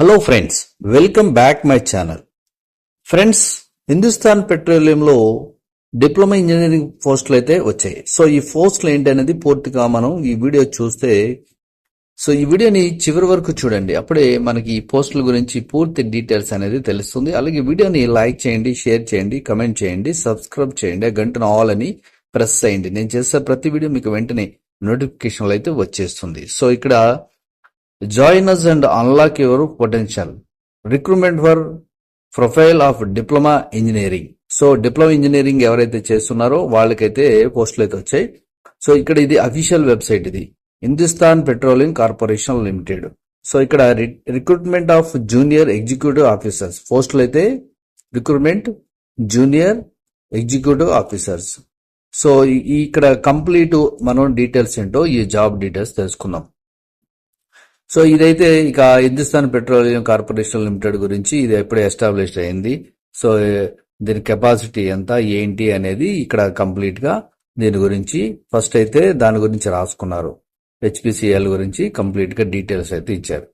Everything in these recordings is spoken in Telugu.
Hello friends welcome back my channel friends Hindustan పెట్రోలియంలో diploma engineering పోస్టులు అయితే వచ్చాయి. సో ఈ పోస్టులు ఏంటి అనేది పూర్తిగా మనం ఈ వీడియో చూస్తే సో ఈ వీడియోని చివరి వరకు చూడండి. అప్పుడే మనకి ఈ పోస్టుల గురించి పూర్తి డీటెయిల్స్ అనేది తెలుస్తుంది. అలాగే వీడియోని లైక్ చేయండి షేర్ చేయండి కమెంట్ చేయండి సబ్స్క్రైబ్ చేయండి గంటను ఆల్ అని ప్రెస్ చేయండి. నేను చేసే ప్రతి వీడియో మీకు వెంటనే నోటిఫికేషన్లు అయితే వచ్చేస్తుంది. సో ఇక్కడ joiners and unlock your potential recruitment for profile of diploma engineering so diploma engineering ఎవరైతే చేస్తున్నారో వాళ్ళకైతే పోస్టులు అయితే వచ్చాయి. సో ఇక్కడ ఇది అఫీషియల్ వెబ్సైట్ ఇది. Hindustan petroleum corporation limited so ఇక్కడ recruitment of junior executive officers పోస్టులు అయితే recruitment junior executive officers so ఇక్కడ కంప్లీట్ మనం డీటెయిల్స్ ఏంటో ఈ జాబ్ డీటెయిల్స్ తెలుసుకుందాం. సో ఇదైతే ఇక హిందుస్థాన్ పెట్రోలియం కార్పొరేషన్ లిమిటెడ్ గురించి ఇది ఎప్పుడే ఎస్టాబ్లిష్ అయింది. సో దీని కెపాసిటీ ఎంత ఏంటి అనేది ఇక్కడ కంప్లీట్గా దీని గురించి ఫస్ట్ అయితే దాని గురించి రాసుకున్నారు. హెచ్పిసిఎల్ గురించి కంప్లీట్గా డీటెయిల్స్ అయితే ఇచ్చారు.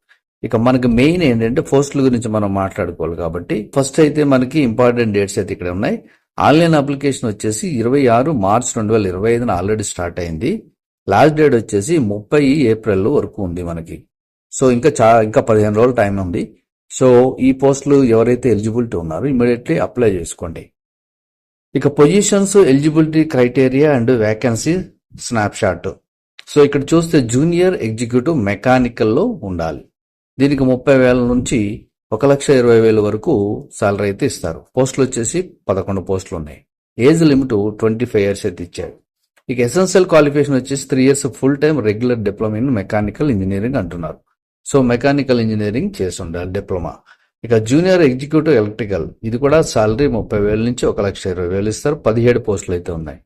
ఇక మనకి మెయిన్ ఏంటంటే పోస్టుల గురించి మనం మాట్లాడుకోవాలి కాబట్టి ఫస్ట్ అయితే మనకి ఇంపార్టెంట్ డేట్స్ అయితే ఇక్కడ ఉన్నాయి. ఆన్లైన్ అప్లికేషన్ వచ్చేసి ఇరవై ఆరు మార్చ్ రెండు వేల ఇరవై ఐదున ఆల్రెడీ స్టార్ట్ అయింది. లాస్ట్ డేట్ వచ్చేసి ముప్పై ఏప్రిల్ వరకు ఉంది మనకి. సో ఇంకా చా ఇంకా పదిహేను రోజులు టైం ఉంది. సో ఈ పోస్టులు ఎవరైతే ఎలిజిబిలిటీ ఉన్నారో ఇమీడియట్లీ అప్లై చేసుకోండి. ఇక positions eligibility criteria and vacancy snapshot so ఇక్కడ చూస్తే జూనియర్ ఎగ్జిక్యూటివ్ మెకానికల్లో ఉండాలి. దీనికి ముప్పై వేల నుంచి ఒక లక్ష ఇరవై వేల వరకు సాలరీ అయితే ఇస్తారు. పోస్టులు వచ్చేసి పదకొండు పోస్టులు ఉన్నాయి. Age limit twenty five years అయితే ఇచ్చారు. ఇక ఎసెన్షియల్ క్వాలిఫికేషన్ వచ్చేసి three years full time regular diploma in mechanical engineering అంటున్నారు. సో మెకానికల్ ఇంజనీరింగ్ చేసి ఉండాలి డిప్లొమా ఇక జూనియర్ ఎగ్జిక్యూటివ్ ఎలక్ట్రికల్ ఇది కూడా సాలరీ ముప్పై వేల నుంచి ఒక లక్ష ఇరవై వేలు ఇస్తారు. పదిహేడు పోస్టులు అయితే ఉన్నాయి.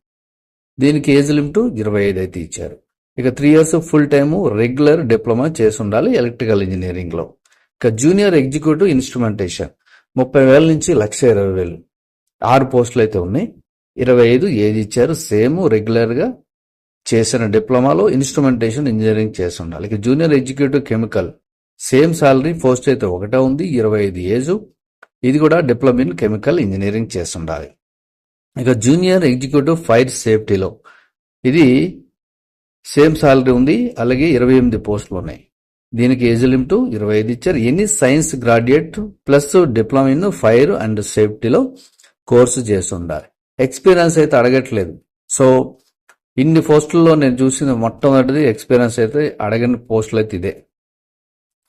దీనికి ఏజ్ లిమిట్ ఇరవై ఐదు అయితే ఇచ్చారు. ఇక three years full time regular diploma చేసి ఉండాలి ఎలక్ట్రికల్ ఇంజనీరింగ్లో. ఇక జూనియర్ ఎగ్జిక్యూటివ్ ఇన్స్ట్రుమెంటేషన్ ముప్పై వేల నుంచి లక్ష ఇరవై వేలు. ఆరు పోస్టులు అయితే ఉన్నాయి. ఇరవై ఐదు ఏది ఇచ్చారు? సేమ్ రెగ్యులర్గా చేసిన డిప్లొమాలో ఇన్స్ట్రుమెంటేషన్ ఇంజనీరింగ్ చేసి ఉండాలి ఇక junior executive chemical same salary post అయితే ఒకటే ఉంది ఇరవై ఐదు ఏజ్. ఇది కూడా డిప్లొమా ఇన్ కెమికల్ ఇంజనీరింగ్ చేసి ఉండాలి ఇక జూనియర్ ఎగ్జిక్యూటివ్ ఫైర్ సేఫ్టీలో ఇది సేమ్ సాలరీ ఉంది అలాగే ఇరవై ఎనిమిది పోస్టులు ఉన్నాయి. దీనికి ఏజ్ లిమిట్ ఇరవై ఐదు ఇచ్చారు. Any science graduate plus diploma in fire and సేఫ్టీలో course చేసి ఉండాలి ఎక్స్పీరియన్స్ అయితే అడగట్లేదు. సో ఇన్ని పోస్టుల్లో నేను చూసిన మొట్టమొదటిది ఎక్స్పీరియన్స్ అయితే అడగని పోస్టులు అయితే ఇదే.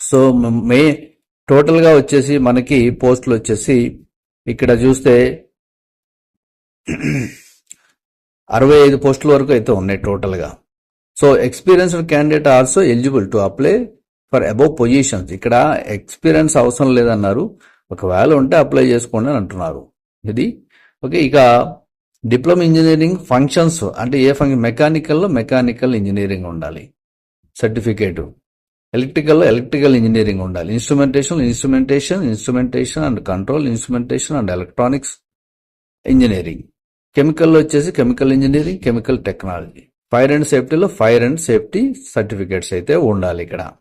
సో మే టోటల్గా వచ్చేసి మనకి పోస్టులు వచ్చేసి ఇక్కడ చూస్తే అరవై ఐదు పోస్టుల వరకు అయితే ఉన్నాయి టోటల్గా. So experienced candidate also eligible to apply for above positions. ఇక్కడ ఎక్స్పీరియన్స్ అవసరం లేదన్నారు. ఒకవేళ ఉంటే అప్లై చేసుకోండి అని అంటున్నారు. ఇది? ఓకే ఇక డిప్లొమా ఇంజనీరింగ్ ఫంక్షన్స్ అంటే ఏ ఫంక్షన్ మెకానికల్లో మెకానికల్ ఇంజనీరింగ్ ఉండాలి. సర్టిఫికేట్. ఎలక్ట్రికల్లో ఎలక్ట్రికల్ ఇంజనీరింగ్ ఉండాలి. Instrumentation instrumentation instrumentation and control instrumentation and electronics engineering. కెమికల్లో వచ్చేసి chemical engineering chemical technology. Fire and సేఫ్టీలో fire and safety certificates అయితే ఉండాలి ఇక్కడ.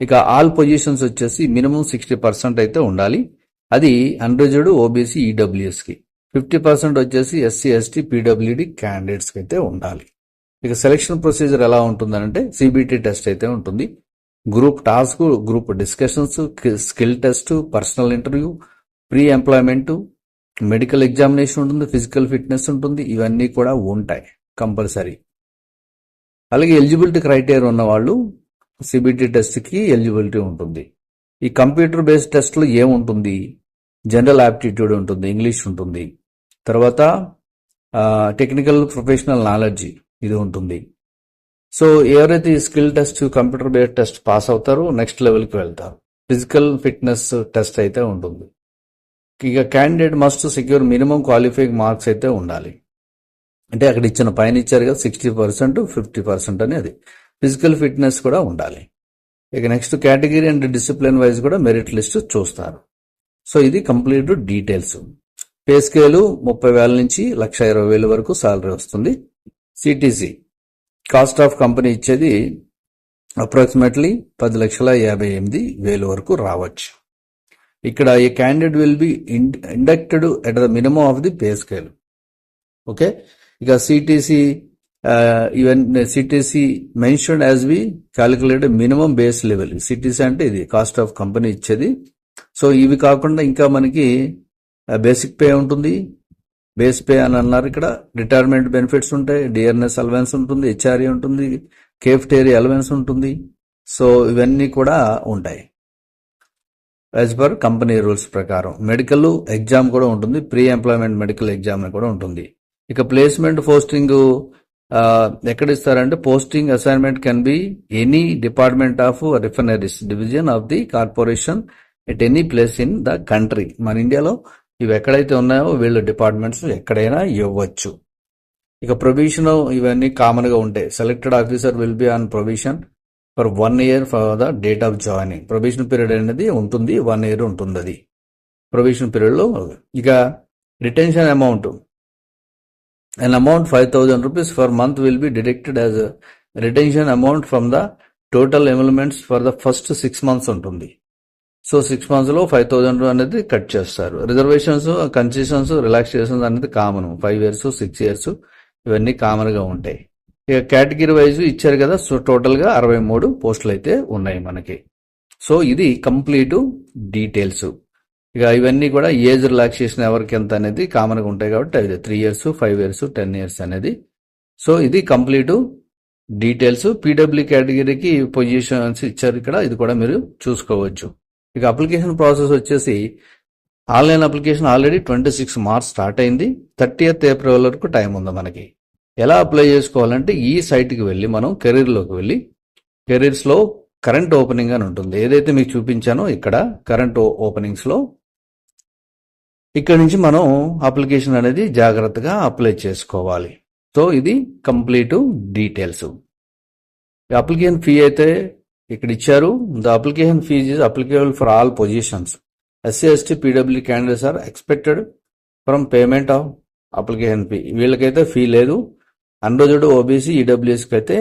ఇక ఆల్ పొజిషన్స్ వచ్చేసి మినిమం సిక్స్టీ పర్సెంట్ అయితే ఉండాలి. అది అన్రిజర్వ్డ్ ఓబీసీ ఈడబ్ల్యూఎస్కి. ఫిఫ్టీ పర్సెంట్ వచ్చేసి ఎస్సీ ఎస్టీ పీడబ్ల్యూడి క్యాండిడేట్స్కి అయితే ఉండాలి. ఇక సెలక్షన్ ప్రొసీజర్ ఎలా ఉంటుందంటే సిబిటి టెస్ట్ అయితే ఉంటుంది. Group task group discussions skill test personal interview pre employment medical examination ఉంటుంది ఫిజికల్ ఫిట్నెస్ ఉంటుంది ఇవన్నీ కూడా ఉంటాయి కంపల్సరీ. అలాగే ఎలిజిబిలిటీ క్రైటీరియా ఉన్న వాళ్ళు సిబిటి ఎలిజిబిలిటీ ఉంటుంది. ఈ కంప్యూటర్ బేస్డ్ టెస్ట్లో ఏముంటుంది? జనరల్ యాప్టిట్యూడ్ ఉంటుంది ఇంగ్లీష్ ఉంటుంది. తర్వాత టెక్నికల్ ప్రొఫెషనల్ నాలెడ్జ్ ఇది ఉంటుంది. సో ఎవరైతే ఈ skill test computer based test pass అవుతారో నెక్స్ట్ లెవెల్కి వెళ్తారు. ఫిజికల్ ఫిట్నెస్ టెస్ట్ అయితే ఉంటుంది. ఇక candidate must secure minimum qualifying marks అయితే ఉండాలి. అంటే అక్కడ ఇచ్చిన పైన ఇచ్చారు కదా సిక్స్టీ పర్సెంట్ ఫిఫ్టీ పర్సెంట్ అనేది. ఫిజికల్ ఫిట్నెస్ కూడా ఉండాలి. ఇక next category and discipline wise కూడా మెరిట్ లిస్ట్ చూస్తారు. సో ఇది కంప్లీట్ డీటెయిల్స్ పే స్కేలు ముప్పై వేల నుంచి లక్ష ఇరవై వేల వరకు సాలరీ వస్తుంది. సిటీసీ కాస్ట్ ఆఫ్ కంపెనీ ఇచ్చేది అప్రాక్సిమేట్లీ పది లక్షల యాభై ఎనిమిది వేలు వరకు రావచ్చు. ఇక్కడ ఈ candidate will be inducted at the minimum of the pay scale. Okay? ఇక CTC even CTC mention as we calculated minimum base level. CTC అంటే ఇది కాస్ట్ ఆఫ్ కంపెనీ ఇచ్చేది. సో ఇవి కాకుండా ఇంకా మనకి బేసిక్ పే ఉంటుంది. బేస్ పే అని అన్నారు ఇక్కడ. రిటైర్మెంట్ బెనిఫిట్స్ ఉంటాయి. డిఆర్ఎన్ఎస్ అలవెన్స్ ఉంటుంది. హెచ్ఆర్ఏ ఉంటుంది. కేఫ్టేరియా అలవెన్స్ ఉంటుంది. సో ఇవన్నీ కూడా ఉంటాయి. యాజ్ పర్ కంపెనీ రూల్స్ ప్రకారం. మెడికల్ ఎగ్జామ్ కూడా ఉంటుంది. ప్రీ ఎంప్లాయ్మెంట్ మెడికల్ ఎగ్జామ్ కూడా ఉంటుంది. ఇక ప్లేస్మెంట్ పోస్టింగ్ ఎక్కడ ఇస్తారంటే posting assignment can be any department of refineries division of the corporation at any place in the country మన ఇండియాలో ఇవి ఎక్కడైతే ఉన్నాయో వీళ్ళ డిపార్ట్మెంట్స్ ఎక్కడైనా ఇవ్వచ్చు. ఇక ప్రొవిషన్ ఇవన్నీ కామన్గా ఉంటాయి. Selected officer will be on provision for one year for the date of joining. Provision period అనేది ఉంటుంది వన్ ఇయర్ ఉంటుంది అది ప్రొవిషన్ పీరియడ్లో ఇక retention amount. An amount 5000 rupees per month will be deducted as as retention amount from the total emoluments for the first six months ఉంటుంది. సో సిక్స్ మంత్స్లో ఫైవ్ థౌజండ్ అనేది కట్ చేస్తారు. రిజర్వేషన్స్ కన్సెషన్స్ రిలాక్సేషన్స్ అనేది common five years six years ఇవన్నీ కామన్గా ఉంటాయి. ఇక కేటగిరీ వైజ్ ఇచ్చారు కదా సో టోటల్గా అరవై మూడు పోస్టులు అయితే ఉన్నాయి మనకి. సో ఇది కంప్లీట్ డీటెయిల్స్ ఇక ఇవన్నీ కూడా ఏజ్ రిలాక్సేషన్ ఎవరికి ఎంత అనేది కామన్గా ఉంటాయి కాబట్టి అది three years five years ten years అనేది. సో ఇది కంప్లీట్ డీటెయిల్స్ పీడబ్ల్యూ కేటగిరీకి పొజిషన్స్ ఇచ్చారు ఇక్కడ ఇది కూడా మీరు చూసుకోవచ్చు. ఇక అప్లికేషన్ ప్రాసెస్ వచ్చేసి online application already twenty six March start అయింది. థర్టీఎత్ ఏప్రిల్ వరకు టైం ఉంది మనకి. ఎలా అప్లై చేసుకోవాలంటే ఈ సైట్కి వెళ్ళి మనం కెరీర్లోకి వెళ్ళి కెరీర్స్లో కరెంట్ ఓపెనింగ్ అని ఉంటుంది. ఏదైతే మీకు చూపించానో ఇక్కడ కరెంట్ ఓపెనింగ్స్లో ఇక్కడ నుంచి మనం అప్లికేషన్ అనేది జాగ్రత్తగా అప్లై చేసుకోవాలి. సో ఇది కంప్లీట్ డీటెయిల్స్. అప్లికేషన్ ఫీ అయితే ఇక్కడ ఇచ్చారు the application fees is applicable for all positions SC ST PW candidates are expected from payment of application fee వీళ్ళకైతే ఫీ లేదు. అన్రోజుడ్ ఓబీసీ ఈడబ్ల్యూఎస్కి అయితే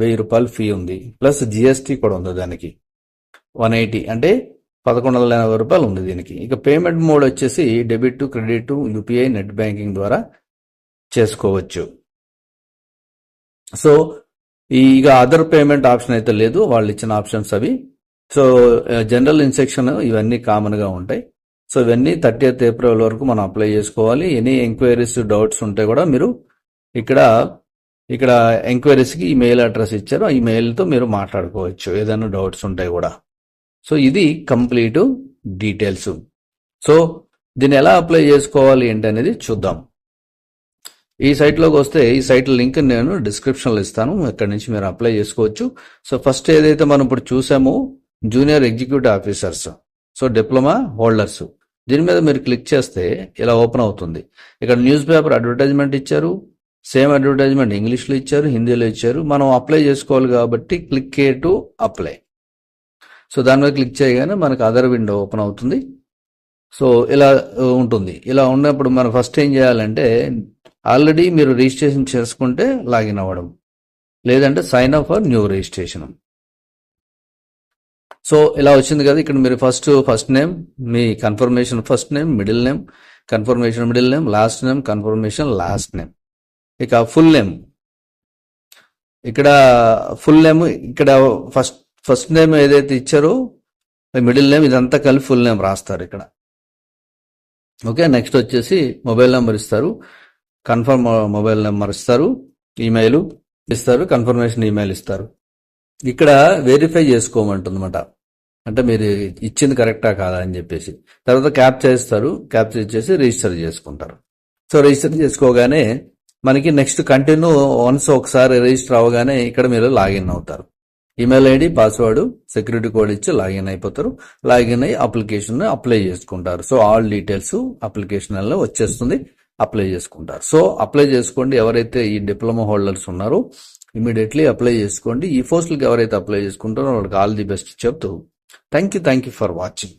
వెయ్యి రూపాయలు ఫీ ఉంది. ప్లస్ జిఎస్టీ కూడా ఉంది దానికి. వన్ ఎయిటీ అంటే పదకొండు వందల ఎనభై రూపాయలు ఉంది దీనికి. ఇక పేమెంట్ మోడ్ వచ్చేసి debit credit UPI net banking ద్వారా చేసుకోవచ్చు. సో ఇక అదర్ పేమెంట్ ఆప్షన్ అయితే లేదు. వాళ్ళు ఇచ్చిన ఆప్షన్స్ అవి. సో జనరల్ ఇన్సెక్షన్ ఇవన్నీ కామన్గా ఉంటాయి. సో ఇవన్నీ థర్టీఎత్ ఏప్రిల్ వరకు మనం అప్లై చేసుకోవాలి. ఎనీ ఎంక్వైరీస్ డౌట్స్ ఉంటే కూడా మీరు ఇక్కడ ఇక్కడ ఎంక్వైరీస్కి ఈ మెయిల్ అడ్రస్ ఇచ్చారు. ఈ మెయిల్తో మీరు మాట్లాడుకోవచ్చు. ఏదైనా డౌట్స్ ఉంటాయి కూడా. సో ఇది కంప్లీట్ డీటెయిల్స్ సో దీన్ని ఎలా అప్లై చేసుకోవాలి ఏంటి అనేది చూద్దాం. ఈ సైట్లోకి వస్తే ఈ సైట్ లింక్ నేను డిస్క్రిప్షన్లో ఇస్తాను. ఇక్కడ నుంచి మీరు అప్లై చేసుకోవచ్చు. సో ఫస్ట్ ఏదైతే మనం ఇప్పుడు చూసామో junior executive officers so diploma holders దీని మీద మీరు క్లిక్ చేస్తే ఇలా ఓపెన్ అవుతుంది. ఇక్కడ న్యూస్ పేపర్ అడ్వర్టైజ్మెంట్ ఇచ్చారు సేమ్ అడ్వర్టైజ్మెంట్ ఇంగ్లీష్లో ఇచ్చారు హిందీలో ఇచ్చారు. మనం అప్లై చేసుకోవాలి కాబట్టి click a to apply so దాని మీద క్లిక్ చేయగానే మనకు అదర్ విండో ఓపెన్ అవుతుంది. సో ఇలా uh, ఉంటుంది. ఇలా ఉన్నప్పుడు మనం ఫస్ట్ ఏం చేయాలంటే ఆల్రెడీ మీరు రిజిస్ట్రేషన్ చేసుకుంటే లాగిన్ అవ్వడం. లేదంటే sign up for new registration so ఇలా వచ్చింది కదా ఇక్కడ మీరు ఫస్ట్ ఫస్ట్ నేమ్ మీ confirmation first name middle name confirmation middle name last name confirmation last name ఇక ఫుల్ నేమ్ ఇక్కడ ఫుల్ నేమ్ ఇక్కడ ఫస్ట్ ఫస్ట్ నేమ్ ఏదైతే ఇచ్చారో మిడిల్ నేమ్ ఇదంతా కలిపి ఫుల్ నేమ్ రాస్తారు ఇక్కడ. ఓకే నెక్స్ట్ వచ్చేసి మొబైల్ నెంబర్ ఇస్తారు. కన్ఫర్మ్ మొబైల్ నెంబర్ ఇస్తారు ఈమెయిల్ ఇస్తారు కన్ఫర్మేషన్ ఈమెయిల్ ఇస్తారు. ఇక్కడ వెరిఫై చేసుకోమంటుందన్నమాట. అంటే మీరు ఇచ్చింది కరెక్టా కాదా అని చెప్పేసి. తర్వాత క్యాప్ చేస్తారు క్యాప్ చేసి రిజిస్టర్ చేసుకుంటారు. సో రిజిస్టర్ చేసుకోగానే మనకి నెక్స్ట్ కంటిన్యూ వన్స్ ఒకసారి రిజిస్టర్ అవగానే ఇక్కడ మీరు లాగిన్ అవుతారు. Email ID password security code ఇచ్చి లాగిన్ అయిపోతారు. లాగిన్ అయ్యి అప్లికేషన్ అప్లై చేసుకుంటారు. సో ఆల్ డీటెయిల్స్ అప్లికేషన్ వచ్చేస్తుంది. అప్లై చేసుకుంటారు. సో అప్లై చేసుకోండి ఎవరైతే ఈ డిప్లొమా హోల్డర్స్ ఉన్నారో ఇమీడియట్లీ అప్లై చేసుకోండి. ఈ పోస్టులకి ఎవరైతే అప్లై చేసుకుంటారో వాళ్ళకి ఆల్ ది బెస్ట్ చెప్తూ thank you thank you for watching.